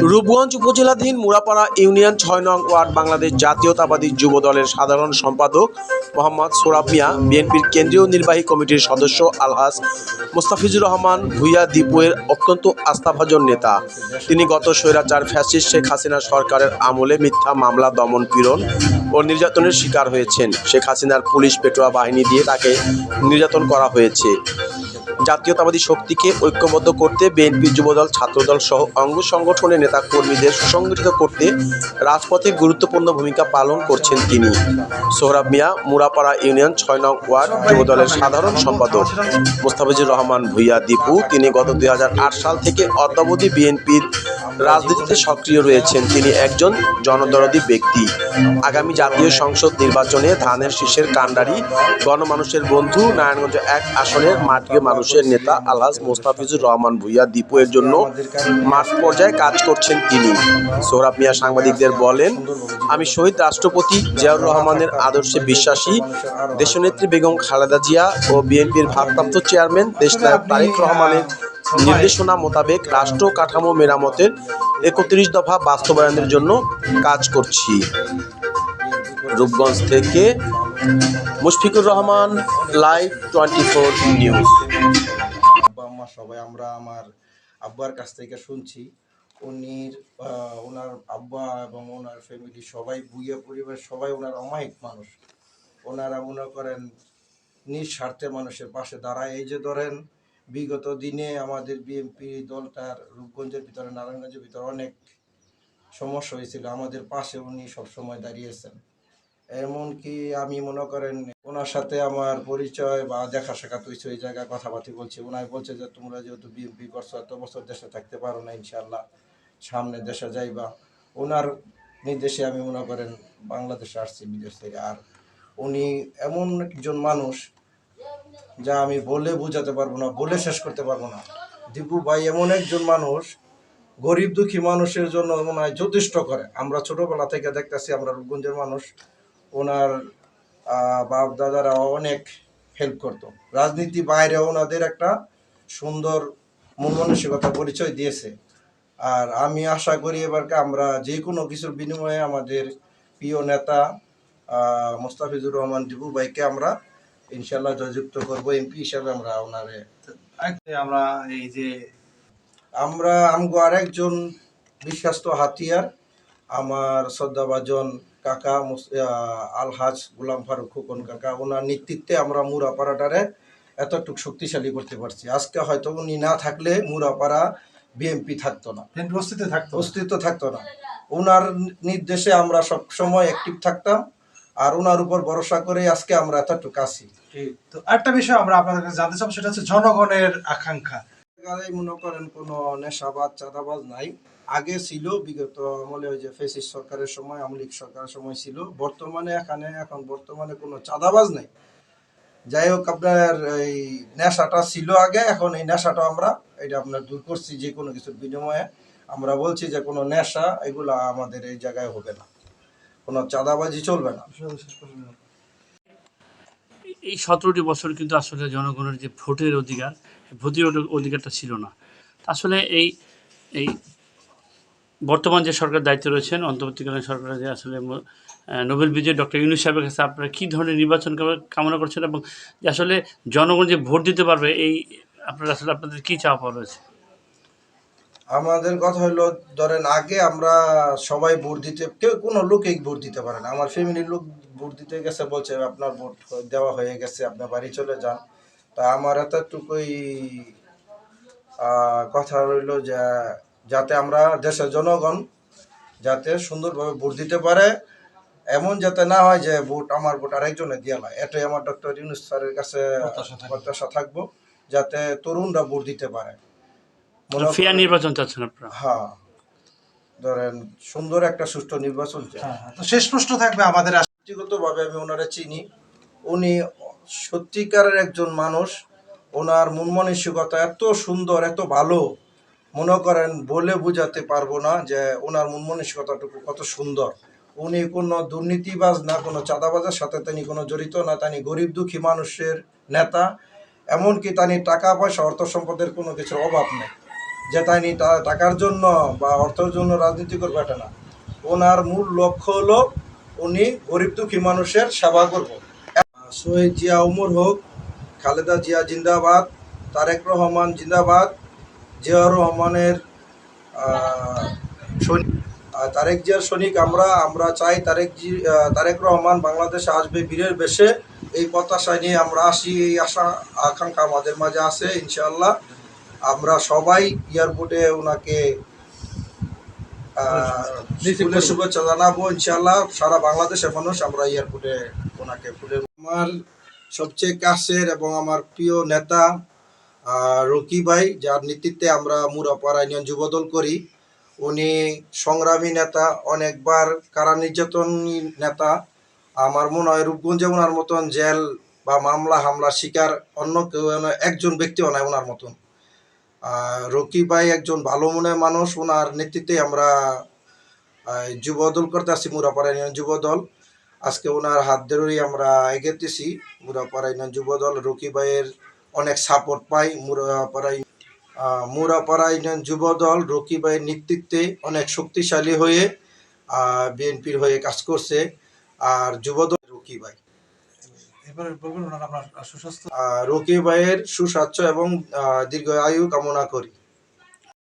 Rupganj উপজেলাধীন Murapara union ছয় নং word Bangladesh জাতীয়তাবাদী যুব দলের সাধারণ সম্পাদক মোহাম্মদ সোরাব মিয়া, বিএনপির কেন্দ্রীয় নির্বাহী কমিটির সদস্য আলহাজ মোস্তাফিজুর রহমান, ভুইয়া দীপুয়ের অত্যন্ত আস্থাভাজন নেতা। তিনি গত স্বৈরাচার ফ্যাসিস্ট শেখ হাসিনা সরকারের আমলে মিথ্যা মামলা দমন পীড়ন ও নির্যাতনের শিকার হয়েছেন। শেখ হাসিনার পুলিশ পেটোয়া বাহিনী দিয়ে তাকে নির্যাতন করা হয়েছে। জাতীয়তাবাদী শক্তিকে ঐক্যবদ্ধ করতে বিএনপি যুবদল, ছাত্রদল সহ অঙ্গ সংগঠনের নেতা কর্মীদের সুসংগঠিত করতে রাজপথে গুরুত্বপূর্ণ ভূমিকা পালন করছেন তিনি। সোহরাব মিয়া, মুরাপাড়া ইউনিয়ন ছয় নং ওয়ার্ড যুবদলের সাধারণ সম্পাদক। মোস্তাফিজুর রহমান ভুইয়া দীপু, তিনি গত দুই হাজার আট সাল থেকে অদ্যাবধি বিএনপির রাজনীতিতে সক্রিয় রয়েছেন। তিনি একজন জনদরদী ব্যক্তি। আগামী জাতীয় সংসদ নির্বাচনে ধানের শীষের কাণ্ডারি, গণমানুষের বন্ধু, নারায়ণগঞ্জ এক আসনের মাটির মানুষের নেতা আলহাজ মোস্তাফিজুর রহমান ভুইয়া দীপু এর জন্য মাঠ পর্যায়ে কাজ করছেন তিনি। সোহরাব মিয়া সাংবাদিকদের বলেন, আমি শহীদ রাষ্ট্রপতি জিয়াউর রহমানের আদর্শে বিশ্বাসী দেশনেত্রী বেগম খালেদা জিয়া ও বিএনপির ভারপ্রাপ্ত চেয়ারম্যান দেশনায়ক তারেক রহমানের নির্দেশনা মোতাবেক রাষ্ট্র কাঠামো মেরামতের একত্রিশ দফা বাস্তবায়নের জন্য কাজ করছি। রূপগঞ্জ থেকে Mushfiqur Rahman, live twenty four news. আব্বা আম্মা সবাই, আমরা আমার আব্বার কাছ থেকে শুনছি। উনির ওনার আব্বা এবং ওনার ফ্যামিলি সবাই বুইয়া পরিবার সবাই ওনার অমায়িক মানুষ। ওনারা মনে করেন নিঃস্বার্থে মানুষের পাশে দাঁড়ায়। এই যে ধরেন, বিগত দিনে আমাদের বিএনপি দলটার রূপগঞ্জের ভিতরে, নারায়ণগঞ্জের ভিতরে অনেক সমস্যা হয়েছিল। আমাদের পাশে উনি সবসময় দাঁড়িয়েছেন এমনকি আমি মনে করেন ওনার সাথে আমার পরিচয় বা দেখা সাক্ষাৎ হয়েছে, ওই জায়গায় কথাবার্তি বলছি। ওনাই বলছে যে, তোমরা যেহেতু বিএনপি করছ, এত বছর দেশে থাকতে পারো না ইনশাল্লাহ সামনে দেশে যাইবা। ওনার নির্দেশে আমি মনে করেন বাংলাদেশে আসছি, বিদেশ থেকে। আর উনি এমন একজন মানুষ যা আমি বলে বোঝাতে পারব না, বলে শেষ করতে পারব না। দীপু ভাই এমন একজন মানুষ গরিব দুঃখী মানুষের জন্য মনে হয় যথেষ্ট করে। আমরা ছোটবেলা থেকে দেখতেছি, আমরা রূপগঞ্জের মানুষ। ওনার বাপ দাদারা অনেক হেল্প করতো। রাজনীতি বাইরে ওনাদের একটা সুন্দর মন মানসিকতা পরিচয় দিয়েছে। আর আমি আশা করি এবারকে আমরা যে কোনো কিছুর বিনিময়ে আমাদের প্রিয় নেতা মোস্তাফিজুর রহমান দিবু ভাইকে আমরা ইনশাল্লাহ জয়যুক্ত করব এমপি হিসাবে আমরা ওনারে। আমরা এই যে আমরা আমগো আরেকজন বিশ্বাস্ত হাতিয়ার আমার শ্রদ্ধাভাজন কাকা আলহাজ গুলাম ফারুক খোকন কাকা ওনার নেতৃত্বে আমরা মুরাপাড়াটারে এতটুকু শক্তিশালী করতে পারছি। আজকে হয়তো উনি না থাকলে মুরাপাড়া বিএমপি থাকতো না। প্রস্তুতি থাকতো অস্তিত্ব থাকতো না। ওনার নির্দেশে আমরা সব সময় অ্যাক্টিভ থাকতাম আর ওনার উপর ভরসা করে আজকে আমরা এতটুকু আছি। তো একটা বিষয় আমরা আপনাদের কাছে জানতে চাবো সেটা হচ্ছে জনগণের আকাঙ্ক্ষা। মনে করেন কোনো নেশাবাদ চাঁদাবাজ নাই। আগে ছিল, বিগত আমলে ওই যে ফেসিস সরকারের সময় আমলিক সরকারের সময় ছিল। বর্তমানে এখানে, এখন বর্তমানে কোনো চাঁদাবাজ নাই। যাই হোক, আপনার এই নেশাটা ছিল আগে, এখন এই নেশাটা আমরা, এটা আপনার দূর করছি যে কোনো কিছুর বিনিময়ে। আমরা বলছি যে কোনো নেশা, এগুলা আমাদের এই জায়গায় হবে না। কোনো চাঁদাবাজি চলবে না। এই সতেরোটি বছর কিন্তু আসলে জনগণের যে ভোটের অধিকার, ভোটের অধিকারটা ছিল না। আসলে এই এই বর্তমান যে সরকার দায়িত্বে রয়েছেন, অন্তর্বর্তীকালীন সরকার যে আসলে নোবেল বিজয় ডক্টর ইউনুস সাহেবের কাছে আপনারা কী ধরনের নির্বাচন কাম- কামনা করছেন এবং আসলে জনগণ যে ভোট দিতে পারবে, এই আপনারা আসলে আপনাদের কী চাওয়া রয়েছে? আমাদের কথা হলো, ধরেন আগে আমরা সবাই ভোট দিতে, কেউ কোনো লোকেই ভোট দিতে পারে না। আমার ফ্যামিলির লোক ভোট দিতে গেছে, বলছে আপনার ভোট দেওয়া হয়ে গেছে, আপনার বাড়ি চলে যান। তা আমার এতটুকুই কথা রইল যে যাতে আমরা দেশের জনগণ যাতে সুন্দরভাবে ভোট দিতে পারে। এমন যাতে না হয় যে ভোট আমার ভোট আরেকজনে দিয়ে না এটাই আমার ডক্টর ইউনুস স্যারের কাছে প্রত্যাশা থাকব। যাতে তরুণরা ভোট দিতে পারে। ফেয়ার নির্বাচন চাচ্ছেন আপনারা? হ্যাঁ। ধরেন সুন্দর একটা সুষ্ঠু নির্বাচন হ্যাঁ, হ্যাঁ। তো শেষ প্রশ্ন থাকবে আমাদের ব্যক্তিগতভাবে আমি ওনারা চিনি। উনি সত্যিকারের একজন মানুষ। ওনার মন মানসিকতা এত সুন্দর এত ভালো। মনে করেন বলে বোঝাতে পারব না যে ওনার মন মানসিকতাটুকু কত সুন্দর। উনি কোনো দুর্নীতিবাজ না, কোনো চাঁদাবাজের সাথে তিনি কোনো জড়িত না, তিনি গরিব দুঃখী মানুষের নেতা। এমনকি তিনি টাকা পয়সা, অর্থ সম্পদের কোনো কিছুর অভাব নেই। যে টা- টাকার জন্য বা অর্থের জন্য রাজনীতি করবে এটা না। ওনার মূল লক্ষ্য হলো উনি গরিব দুঃখী মানুষের সেবা করব। শহীদ জিয়া উমর হোক, খালেদা জিয়া জিন্দাবাদ, তারেক রহমান জিন্দাবাদ জিয়াউর রহমানের তারেক জিয়ার সৈনিক আমরা আমরা চাই তারেক জি তারেক রহমান বাংলাদেশে আসবে বীরের বেশে। এই প্রত্যাশায় নিয়ে আমরা আসি এই আশা আকাঙ্ক্ষা আমাদের মাঝে আছে ইনশাআল্লাহ। আমরা সবাই এয়ারপোর্টে ওনাকে ফুলের শুভেচ্ছা জানাব ইনশাআল্লাহ। সারা বাংলাদেশের মানুষ আমরা এয়ারপোর্টে ওনাকে ফুলের আমার সবচেয়ে কাছের এবং আমার প্রিয় নেতা রকি ভাই, যার নেতৃত্বে আমরা মুরাপাড়া ইউনিয়ন যুবদল করি, উনি সংগ্রামী নেতা, অনেকবার কারা নির্যাতন নেতা। আমার মনে হয় রূপগঞ্জে ওনার মতন জেল বা মামলা হামলার শিকার অন্য কেউ একজন ব্যক্তিও নয় ওনার মতন। রকি ভাই একজন ভালো মনের মানুষ ওনার নেতৃত্বে আমরা যুবদল করতে আসছি মুরাপাড়া যুবদল। আজকে ওনার হাত ধরেই আমরা এগেতেছি মুরাপাড়া যুবদল, রকি ভাইয়ের অনেক সাপোর্ট পাই। মুরাপাড়াই মুরাপাড়াই মুরাপাড়া ইউনিয়ন যুবদল রকি ভাইয়ের নেতৃত্বে অনেক শক্তিশালী হয়ে বিএনপির হয়ে কাজ করছে। আর যুবদল রকি রকিবাই। এবারে বলবেন ওনার আপনার সুস্বাস্থ্য রকি ভাইয়ের সুস্বাস্থ্য এবং দীর্ঘ আয়ু কামনা করি।